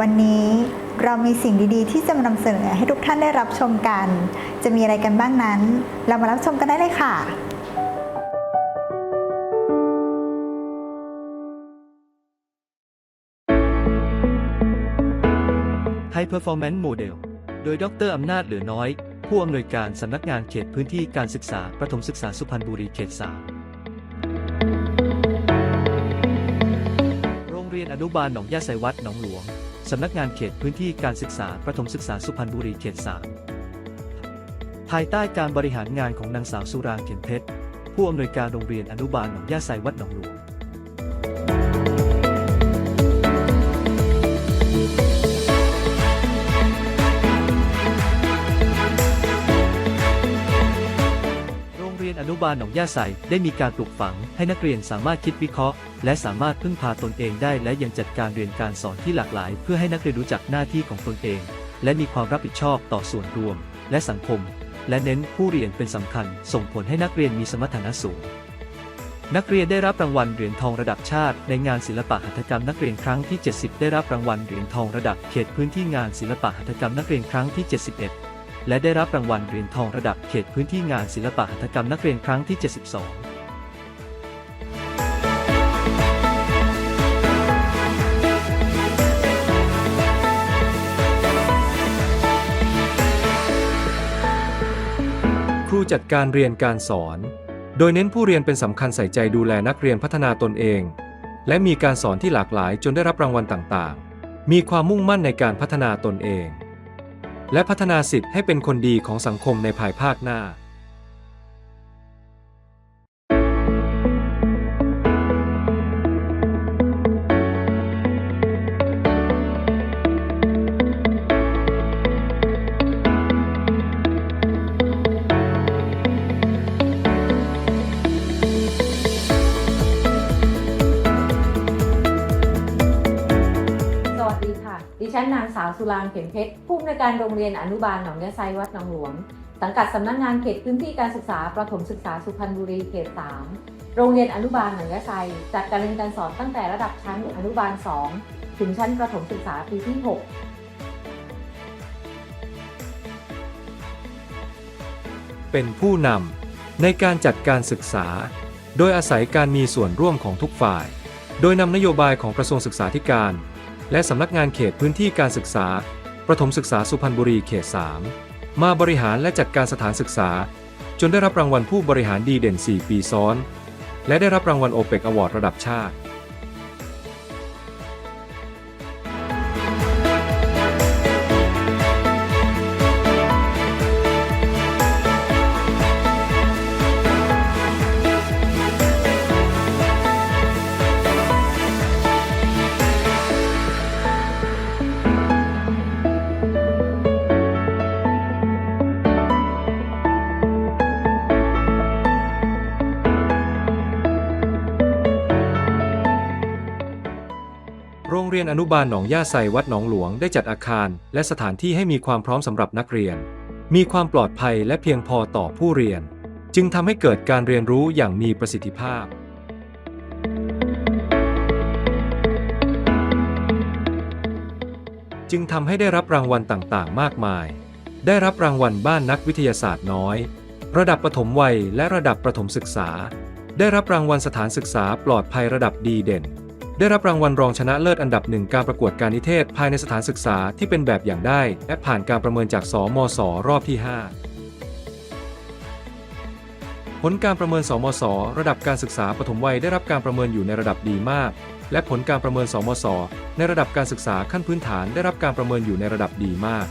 วันนี้เรามีสิ่งดีๆ ที่จะมานำเสนอให้ทุกท่านได้รับชมกัน จะมีอะไรกันบ้างนั้น เรามารับชมกันได้เลยค่ะ High Performance Model โดยดรอำนาจเหลือน้อย ผู้อำนวยการสำนักงานเขตพื้นที่การศึกษาประถมศึกษาสุพรรณบุรีเขต3 อนุบาลหนองยาไซวัดหนองหลวง สำนักงานเขตพื้นที่การศึกษาประถมศึกษาสุพรรณบุรีเขต3ภายใต้การบริหารงานของนางสาวสุรางเขียนเพชรผู้อำนวยการโรงเรียนอนุบาลหนองยาไซวัดหนองหลวง รียนอนุบาลหนองย่าใสได้มีการปลูกฝัง ให้นักเรียนสามารถคิดวิเคราะห์ และสามารถพึ่งพาตนเองได้ และยังจัดการเรียนการสอนที่หลากหลาย เพื่อให้นักเรียนรู้จักหน้าที่ของตนเอง และมีความรับผิดชอบต่อส่วนรวม และสังคม และเน้นผู้เรียนเป็นสำคัญ ส่งผลให้นักเรียนมีสมรรถนะสูง นักเรียนได้รับรางวัลเหรียญทองระดับชาติ ในงานศิลปะหัตถกรรมนักเรียนครั้งที่ 70 ได้รับรางวัลเหรียญทองระดับเขตพื้นที่งานศิลปะหัตถกรรมนักเรียนครั้งที่ 71 และได้รับรางวัลเหรียญทองระดับเขตพื้นที่งานศิลปะหัตถกรรมนักเรียนครั้งที่ 72ครูจัดการเรียนการสอน โดยเน้นผู้เรียนเป็นสำคัญใส่ใจดูแลนักเรียนพัฒนาตนเอง และมีการสอนที่หลากหลายจนได้รับรางวัลต่างๆ มีความมุ่งมั่นในการพัฒนาตนเอง และพัฒนาสิทธิ์ให้เป็นคนดีของสังคมในภายภาคหน้า สดีค่ะ ดิฉันนางสาวสุรางเข็มเพชร ผู้อำนวยการโรงเรียนอนุบาลหนองยะไซวัดหนองหลวง สังกัดสำนักงานเขตพื้นที่การศึกษาประถมศึกษาสุพรรณบุรีเขต 3 โรงเรียนอนุบาลหนองยะไซจัดการเรียนการสอนตั้งแต่ระดับชั้นอนุบาล 2 ถึงชั้นประถมศึกษาปีที่ 6เป็นผู้นำในการจัดการศึกษา โดยอาศัยการมีส่วนร่วมของทุกฝ่าย โดยนำนโยบายของกระทรวงศึกษาธิการ และสำนักงานเขตพื้นที่การศึกษา ประถมศึกษาสุพรรณบุรีเขต 3 มาบริหารและจัดการสถานศึกษา จนได้รับรางวัลผู้บริหารดีเด่น 4 ปีซ้อน และได้รับรางวัลโอเปกอวอร์ดระดับชาติ โรียนอนุบาลหนองย่าไซวัดหนองหลวงได้จัดอาคาร และสถานที่ให้มีความพร้อมสำหรับนักเรียน มีความปลอดภัยและเพียงพอต่อผู้เรียน จึงทำให้เกิดการเรียนรู้อย่างมีประสิทธิภาพ จึงทำให้ได้รับรางวัลต่างๆ มากมาย ได้รับรางวัลบ้านนักวิทยาศาสตร์น้อย ระดับประถมวัยและระดับประถมศึกษา ได้รับรางวัลสถานศึกษาปลอดภัยระดับดีเด่น ได้รับรางวัลรองชนะเลิศอันดับหนึ่งการประกวดการนิเทศภายในสถานศึกษาที่เป็นแบบอย่างได้ และผ่านการประเมินจากสมศรอบที่ 5 ผลการประเมินสมศระดับการศึกษาปฐมวัยได้รับการประเมินอยู่ในระดับดีมาก และผลการประเมินสมศในระดับการศึกษาขั้นพื้นฐานได้รับการประเมินอยู่ในระดับดีมาก